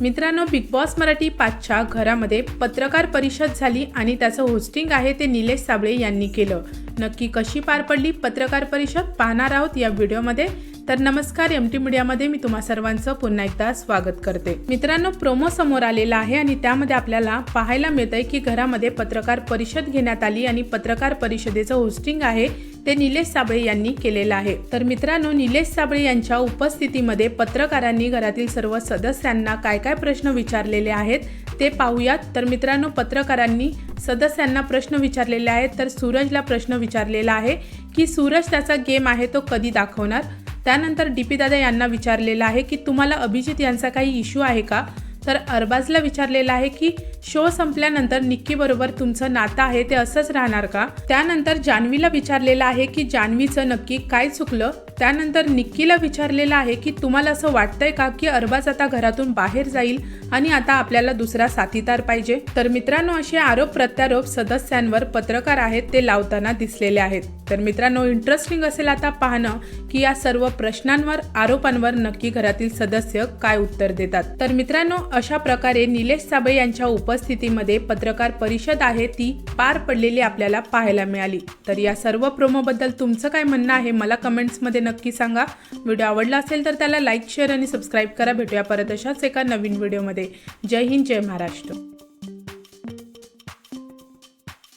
मित्रांनो big boss Marathi पाचच्या घरामध्ये पत्रकार परिषद झाली आणि त्याचं होस्टिंग आहे ते निलेश साबळे यांनी केलं. नक्की कशी पार पडली पत्रकार परिषद? पाहणार आहोत या व्हिडिओमध्ये तर नमस्कार एम टी मीडियामध्ये मी तुम्हा सर्वांचं पुन्हा एकदा स्वागत करते. मित्रांनो प्रोमो समोर आलेला आहे आणि त्यामध्ये आपल्याला पाहायला मिळतंय की घरामध्ये पत्रकार परिषद घेण्यात आली आणि पत्रकार परिषदेचं होस्टिंग आहे ते निलेश साबळे यांनी केलेलं आहे. तर मित्रांनो निलेश साबळे यांच्या उपस्थितीमध्ये पत्रकारांनी घरातील सर्व सदस्यांना काय काय प्रश्न विचारलेले आहेत ते पाहूयात. तर मित्रांनो पत्रकारांनी सदस्यांना प्रश्न विचारलेले आहेत. तर सूरजला प्रश्न विचारलेला आहे की सूरज त्याचा गेम आहे तो कधी दाखवणार? त्यानंतर डी पी दादा यांना विचारलेलं आहे की तुम्हाला अभिजित यांचा काही इश्यू आहे का? तर अरबाजला विचारलेलं आहे की शो संपल्यानंतर निक्कीबरोबर तुमचं नातं आहे ते असंच राहणार का? त्यानंतर जान्हवीला विचारलेलं आहे की जान्हवीचं नक्की काय चुकलं? त्यानंतर निक्कीला विचारलेलं आहे की तुम्हाला असं वाटतंय का की अरबाज आता घरातून बाहेर जाईल आणि आता आपल्याला दुसरा साथीदार पाहिजे? तर मित्रांनो असे आरोप प्रत्यारोप सदस्यांवर पत्रकार आहेत ते लावताना दिसलेले आहेत. तर मित्रांनो इंटरेस्टिंग असेल आता पाहणं की या सर्व प्रश्नांवर आरोपांवर नक्की घरातील सदस्य काय उत्तर देतात. तर मित्रांनो अशा प्रकारे निलेश साबळे यांच्या उपस्थितीमध्ये पत्रकार परिषद आहे ती पार पडलेली आपल्याला पाहायला मिळाली. तर या सर्व प्रोमोबद्दल तुमचं काय म्हणणं आहे मला कमेंट्समध्ये नक्की सांगा. व्हिडिओ आवडला असेल तर त्याला लाईक शेअर आणि सबस्क्राईब करा. भेटूया परत अशाच एका नवीन व्हिडिओमध्ये जय हिंद जय महाराष्ट्र.